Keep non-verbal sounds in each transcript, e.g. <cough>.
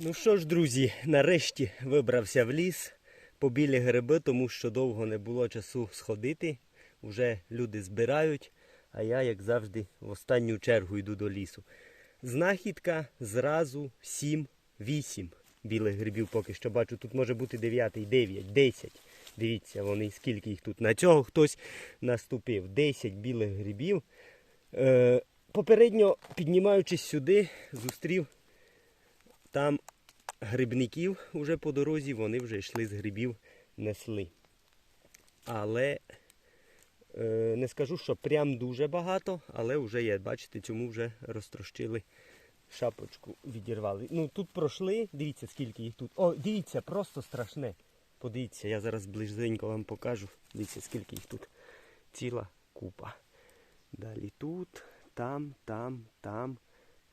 Ну що ж, друзі, нарешті вибрався в ліс по білі гриби, тому що довго не було часу сходити. Уже люди збирають, а я, як завжди, в останню чергу йду до лісу. Знахідка зразу 7-8 білих грибів поки що бачу. Тут може бути 9, 9, 10. Дивіться, вони скільки їх тут. На цього хтось наступив. 10 білих грибів. Е, попередньо, піднімаючись сюди, зустрів там грибників уже по дорозі, вони вже йшли з грибів, несли. Але е, не скажу, що прям дуже багато, але вже є. Бачите, цьому вже розтрощили шапочку, відірвали. Ну тут пройшли, дивіться, скільки їх тут. О, дивіться, просто страшне. Подивіться, я зараз ближненько вам покажу. Дивіться, скільки їх тут. Ціла купа. Далі тут, там, там, там,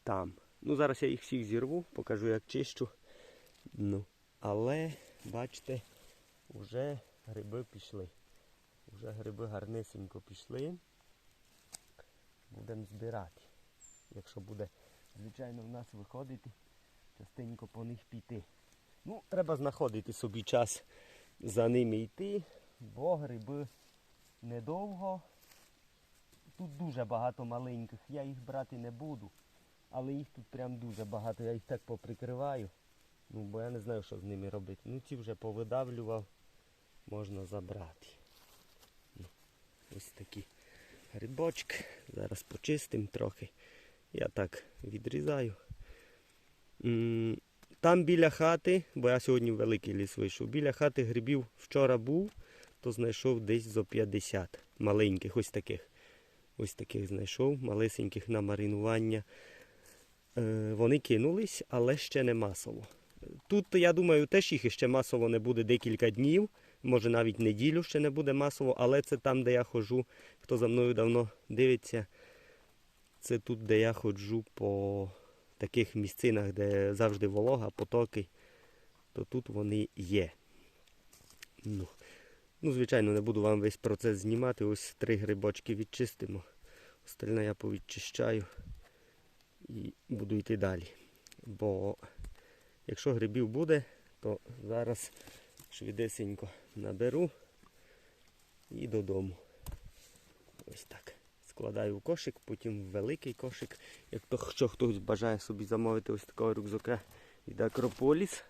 там. Ну, зараз я їх всіх зірву, покажу, як чищу. Ну, але, бачите, вже гриби пішли. Вже гриби гарнисенько пішли. Будемо збирати. Якщо буде, звичайно, в нас виходити, частенько по них піти. Ну, треба знаходити собі час за ними йти, бо гриби недовго. Тут дуже багато маленьких, я їх брати не буду. Але їх тут прям дуже багато, я їх так поприкриваю. Ну, бо я не знаю, що з ними робити. Ну ці вже повидавлював, можна забрати. Ну, ось такі грибочки. Зараз почистимо трохи. Я так відрізаю. Там біля хати, бо я сьогодні в великий ліс вийшов, біля хати грибів вчора був, то знайшов десь зо 50 маленьких, ось таких. Ось таких знайшов, малесеньких на маринування. Е, вони кинулись, але ще не масово. Тут, я думаю, теж їх ще масово не буде декілька днів, може навіть неділю ще не буде масово, але це там, де я ходжу. Хто за мною давно дивиться, це тут, де я ходжу по таких місцинах, де завжди волога, потоки, то тут вони є. Ну, ну, звичайно, не буду вам весь процес знімати. Ось три грибочки відчистимо. Остальне я повідчищаю і буду йти далі. Бо якщо грибів буде, то зараз швидесенько наберу і додому. Ось так. Складаю в кошик, потім в великий кошик. Як то що хтось бажає собі замовити ось такого рюкзака від Акрополіс.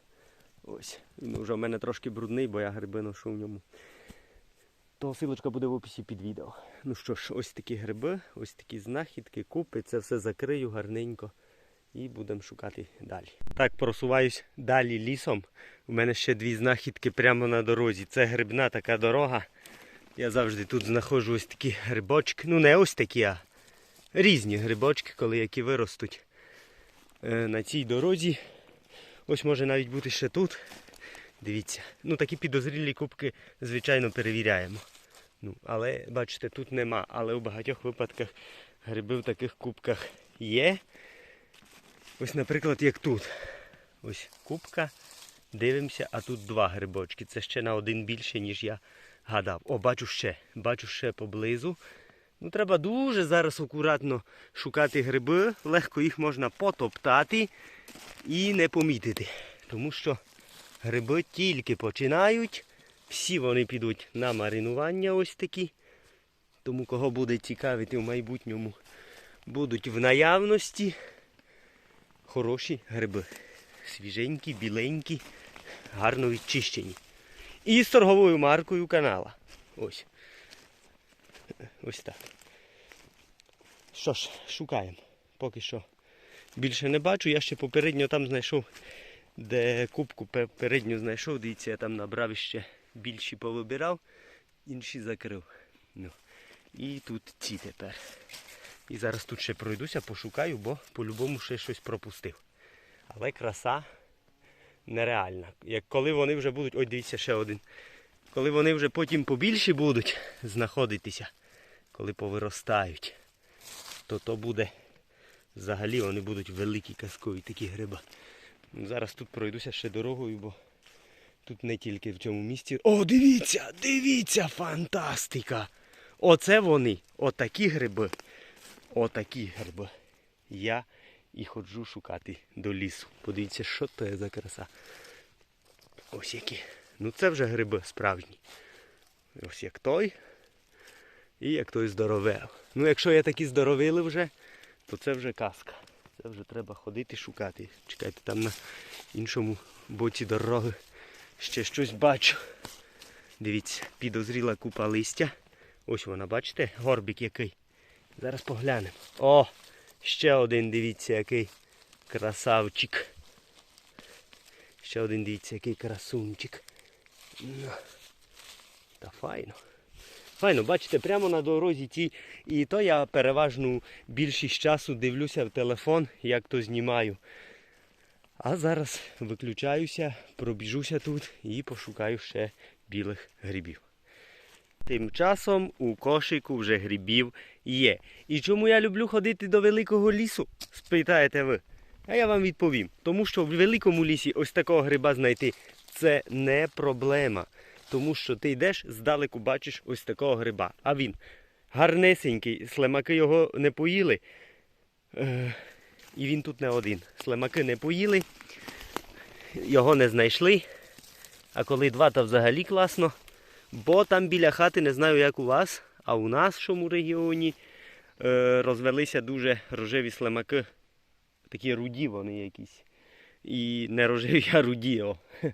Ось, він вже в мене трошки брудний, бо я гриби ношу в ньому. То силочка буде в описі під відео. Ну що ж, ось такі гриби, ось такі знахідки, купи, це все закрию гарненько і будемо шукати далі. Так, просуваюсь далі лісом. У мене ще дві знахідки прямо на дорозі. Це грибна така дорога. Я завжди тут знаходжу ось такі грибочки. Ну не ось такі, а різні грибочки, коли які виростуть е, на цій дорозі. Ось може навіть бути ще тут. Дивіться. Ну такі підозрілі кубки, звичайно, перевіряємо. Ну, але бачите, тут нема. Але у багатьох випадках гриби в таких кубках є. Ось, наприклад, як тут. Ось кубка. Дивимося, а тут два грибочки. Це ще на один більше, ніж я гадав. О, бачу ще. Бачу ще поблизу. Ну, треба дуже зараз акуратно шукати гриби. Легко їх можна потоптати і не помітити. Тому що гриби тільки починають. Всі вони підуть на маринування ось такі. Тому кого буде цікавити в майбутньому, будуть в наявності хороші гриби. Свіженькі, біленькі, гарно відчищені. І з торговою маркою канала. Ось. Ось так. Що ж, шукаємо. Поки що більше не бачу. Я ще попередньо там знайшов, де кубку попередню знайшов. Дивіться, я там набрав ще більші повибирав, інші закрив. Ну. І тут ці тепер. І зараз тут ще пройдуся, пошукаю, бо по-любому ще щось пропустив. Але краса нереальна. Як коли вони вже будуть, ой, дивіться, ще один. Коли вони вже потім побільші будуть знаходитися, коли повиростають, то то буде взагалі вони будуть великі казкові такі гриби. Ну, Зараз тут пройдуся ще дорогою, бо тут не тільки в цьому місці. О, дивіться, дивіться, фантастика! Оце вони, отакі гриби. Отакі гриби. Я і ходжу шукати до лісу. Подивіться, що то є за краса. Ось які. Ну це вже гриби справжні. Ось як той. І як той здоровев. Ну якщо є такі здоровили вже, то це вже казка. Це вже треба ходити шукати. Чекайте, там на іншому боці дороги ще щось бачу. Дивіться, підозріла купа листя. Ось вона, бачите, горбик який. Зараз поглянемо. О! Ще один, дивіться, який красавчик. Ще один, дивіться, який красунчик. Ну, Та файно. Файно, бачите, прямо на дорозі ті. І то я переважну більшість часу дивлюся в телефон, як то знімаю. А зараз виключаюся, пробіжуся тут і пошукаю ще білих грибів. Тим часом у кошику вже грибів є. І чому я люблю ходити до великого лісу? спитаєте ви. А я вам відповім. Тому що в великому лісі ось такого гриба знайти це не проблема. Тому що ти йдеш, здалеку бачиш ось такого гриба. А він гарнесенький, слимаки його не поїли. Е, і він тут не один. Слимаки не поїли, його не знайшли. А коли два, то взагалі класно. Бо там біля хати, не знаю, як у вас, а у нашому регіоні е, розвелися дуже рожеві слимаки. Такі руді вони якісь. І не рожеві, а руді, о, <laughs>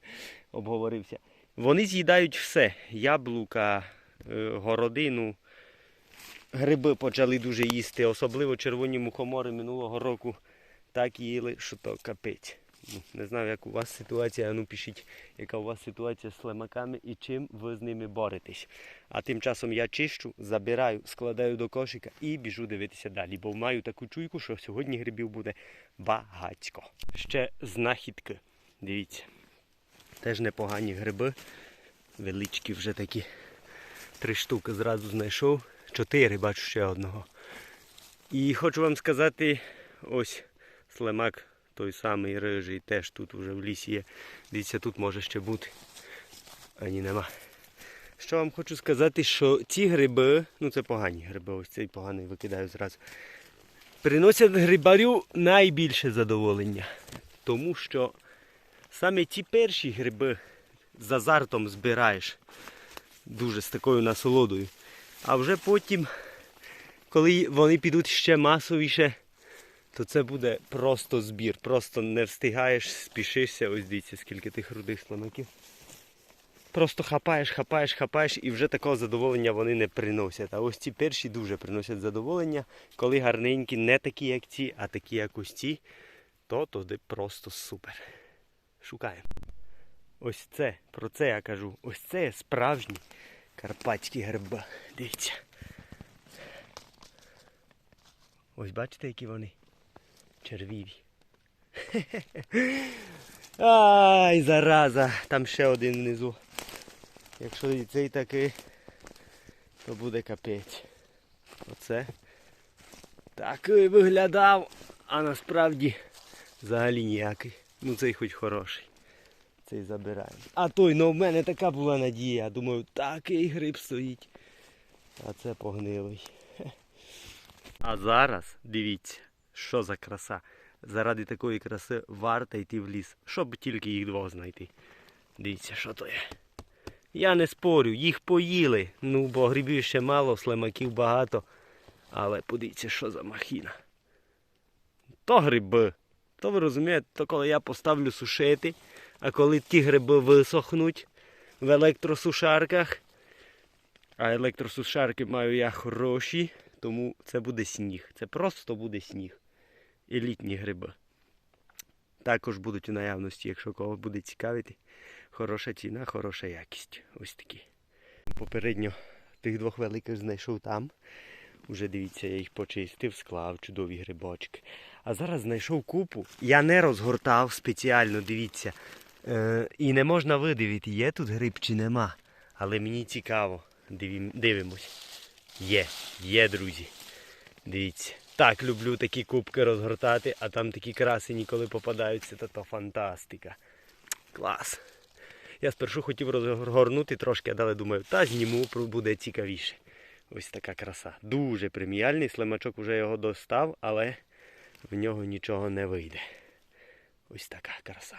обговорився. Вони з'їдають все. Яблука, е, городину. Гриби почали дуже їсти, особливо червоні мухомори минулого року так їли, що то капець. Ну, не знаю, як у вас ситуація, ну пишіть, яка у вас ситуація з слимаками і чим ви з ними боретесь. А тим часом я чищу, забираю, складаю до кошика і біжу дивитися далі, бо маю таку чуйку, що сьогодні грибів буде багатько. Ще знахідки. Дивіться. Теж непогані гриби. Величкі вже такі. Три штуки зразу знайшов. Чотири, бачу ще одного. І хочу вам сказати, ось слимак той самий рижий, теж тут вже в лісі є. Дивіться, тут може ще бути. А ні, нема. Що вам хочу сказати, що ці гриби, ну це погані гриби, ось цей поганий викидаю зразу. Приносять грибарю найбільше задоволення. Тому що саме ті перші гриби з азартом збираєш. Дуже з такою насолодою. А вже потім, коли вони підуть ще масовіше, то це буде просто збір. Просто не встигаєш, спішишся. Ось дивіться, скільки тих рудих слонаків. Просто хапаєш, хапаєш, хапаєш і вже такого задоволення вони не приносять. А ось ці перші дуже приносять задоволення, коли гарненькі, не такі, як ці, а такі, як ось ці, то туди просто супер. Шукаємо. Ось це, про це я кажу. Ось це є справжні карпатські гриби. Дивіться. Ось бачите, які вони червіві. <laughs> Ай, зараза! Там ще один внизу. Якщо і цей такий, то буде капець. Оце такий виглядав, а насправді взагалі ніякий. Ну цей хоч хороший. Цей забираємо. А той, ну в мене така була надія. Думаю, такий гриб стоїть. А це погнилий. <laughs> А зараз дивіться, що за краса. Заради такої краси варто йти в ліс, щоб тільки їх двох знайти. Дивіться, що то є. Я не спорю, їх поїли. Ну, бо грибів ще мало, слимаків багато. Але подивіться, що за махіна. То гриби. То ви розумієте, то коли я поставлю сушити, а коли ті гриби висохнуть в електросушарках, а електросушарки маю я хороші, тому це буде сніг. Це просто буде сніг. І літні гриби. Також будуть у наявності, якщо кого буде цікавити. Хороша ціна, хороша якість. Ось такі. Попередньо тих двох великих знайшов там. Уже дивіться, я їх почистив, склав, чудові грибочки. А зараз знайшов купу. Я не розгортав спеціально, дивіться. Е, і не можна видивити, є тут гриб чи нема. Але мені цікаво. Дивім, дивимось. Є, є, друзі. Дивіться. Так люблю такі кубки розгортати, а там такі красені, коли попадаються, то то фантастика. Клас. Я спершу хотів розгорнути трошки, але думаю, та зніму, буде цікавіше. Ось така краса. Дуже преміальний. Слимачок вже його достав, але в нього нічого не вийде. Ось така краса.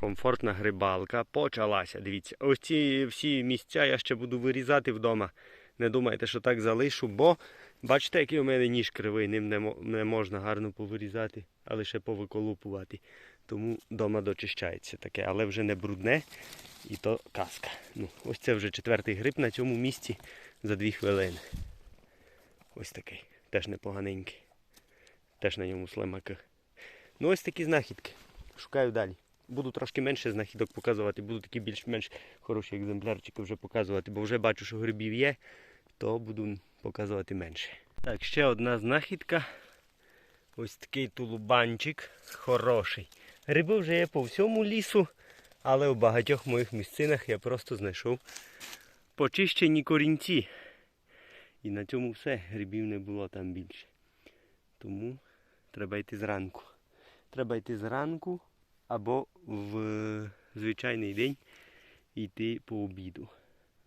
Комфортна грибалка почалася. Дивіться, ось ці всі місця я ще буду вирізати вдома. Не думайте, що так залишу, бо бачите, який у мене ніж кривий, ним не, можна гарно повирізати, а лише повиколупувати. Тому вдома дочищається таке, але вже не брудне і то казка. Ну, ось це вже четвертий гриб на цьому місці за дві хвилини. Ось такий. Теж непоганенький. Теж на ньому слимаки. Ну ось такі знахідки. Шукаю далі. Буду трошки менше знахідок показувати, буду такі більш-менш хороші екземплярчики вже показувати, бо вже бачу, що грибів є, то буду показувати менше. Так, ще одна знахідка. Ось такий тулубанчик хороший. Гриби вже є по всьому лісу, але у багатьох моїх місцинах я просто знайшов почищені корінці. І на цьому все. Грибів не було там більше. Тому треба йти зранку. Треба йти зранку або в звичайний день йти по обіду.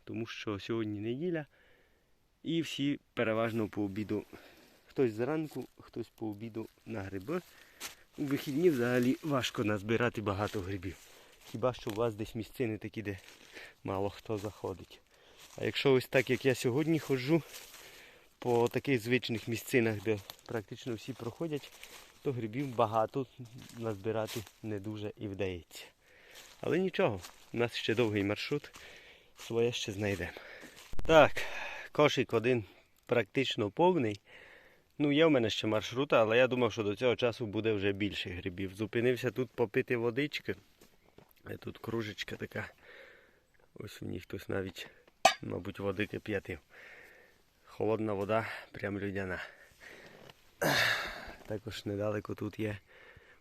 Тому що сьогодні неділя і всі переважно по обіду. Хтось зранку, хтось по обіду на гриби. У вихідні взагалі важко назбирати багато грибів. Хіба що у вас десь місцини такі, де мало хто заходить. А якщо ось так, як я сьогодні ходжу по таких звичних місцинах, де практично всі проходять, то грибів багато назбирати не дуже і вдається. Але нічого, у нас ще довгий маршрут, своє ще знайдемо. Так, кошик один практично повний. Ну, є в мене ще маршрута, але я думав, що до цього часу буде вже більше грибів. Зупинився тут попити водички. Е, Тут кружечка така. Ось в ній хтось навіть, мабуть, води кип'ятив. Холодна вода, прям людяна. Також недалеко тут є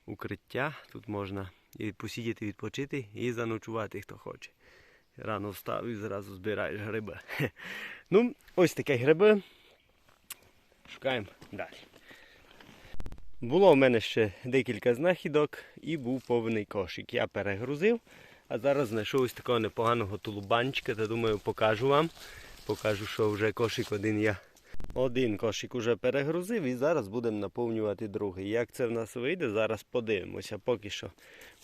укриття. Тут можна і посидіти, відпочити і заночувати, хто хоче. Рано встав і зразу збираєш гриби. Ну, ось такі гриби. Шукаємо далі. Було в мене ще декілька знахідок і був повний кошик. Я перегрузив, а зараз знайшов ось такого непоганого тулубанчика, та думаю, покажу вам. Покажу, що вже кошик один я. Один кошик уже перегрузив і зараз будемо наповнювати другий. Як це в нас вийде, зараз подивимося. Поки що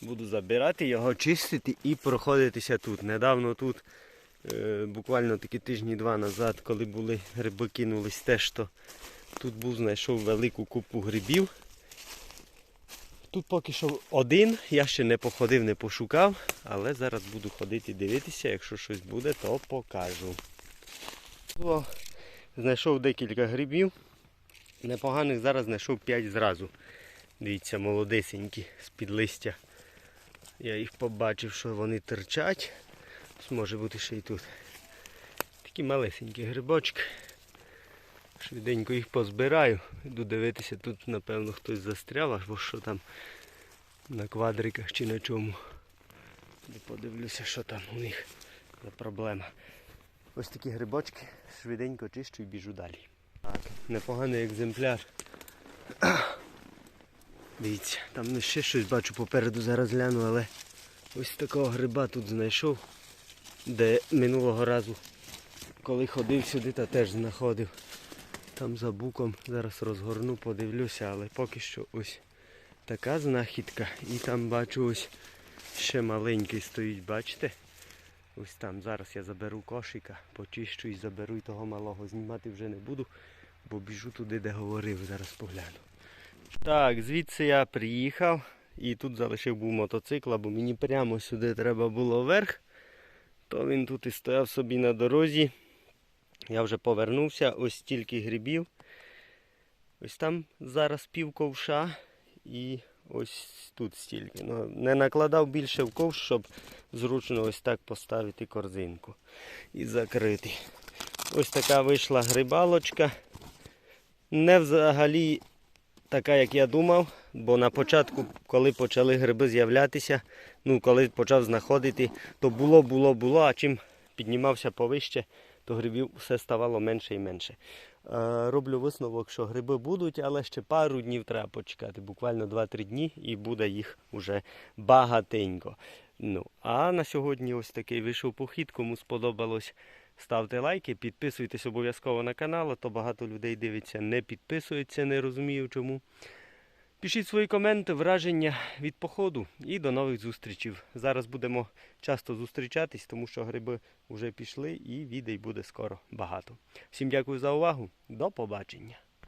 буду забирати його, чистити і проходитися тут. Недавно тут, буквально такі тижні два назад, коли були гриби кинулись теж, то тут був знайшов велику купу грибів. Тут поки що один, я ще не походив, не пошукав, але зараз буду ходити дивитися, якщо щось буде, то покажу. Знайшов декілька грибів. Непоганих зараз знайшов 5 зразу. Дивіться, молодесенькі з-під листя. Я їх побачив, що вони терчать. Може бути ще й тут. Такі малесенькі грибочки. Швиденько їх позбираю. Йду дивитися, тут напевно хтось застряв, або що там на квадриках чи на чому. Подивлюся, що там у них за проблема. Ось такі грибочки, швиденько чищу і біжу далі. Так, непоганий екземпляр. <clears throat> Дивіться, там ще щось бачу попереду, зараз гляну, але ось такого гриба тут знайшов, де минулого разу, коли ходив сюди, та теж знаходив. Там за буком зараз розгорну, подивлюся, але поки що ось така знахідка. І там бачу ось ще маленький стоїть, бачите? Ось там зараз я заберу кошика, почищу і заберу і того малого. Знімати вже не буду, бо біжу туди, де говорив, зараз погляну. Так, звідси я приїхав і тут залишив був мотоцикл, бо мені прямо сюди треба було вверх. То він тут і стояв собі на дорозі. Я вже повернувся, ось стільки грибів. Ось там зараз пів ковша і ось тут стільки. Ну, не накладав більше в ковш, щоб зручно ось так поставити корзинку і закрити. Ось така вийшла грибалочка. Не взагалі така, як я думав, бо на початку, коли почали гриби з'являтися, ну коли почав знаходити, то було, було, було, а чим піднімався повище, то грибів все ставало менше і менше. Е, роблю висновок, що гриби будуть, але ще пару днів треба почекати, буквально 2-3 дні, і буде їх уже багатенько. Ну, а на сьогодні ось такий вийшов похід. Кому сподобалось, ставте лайки, підписуйтесь обов'язково на канал, а то багато людей дивиться, не підписуються, не розумію чому. Пишіть свої коменти, враження від походу і до нових зустрічей. Зараз будемо часто зустрічатись, тому що гриби вже пішли і відей буде скоро багато. Всім дякую за увагу. До побачення.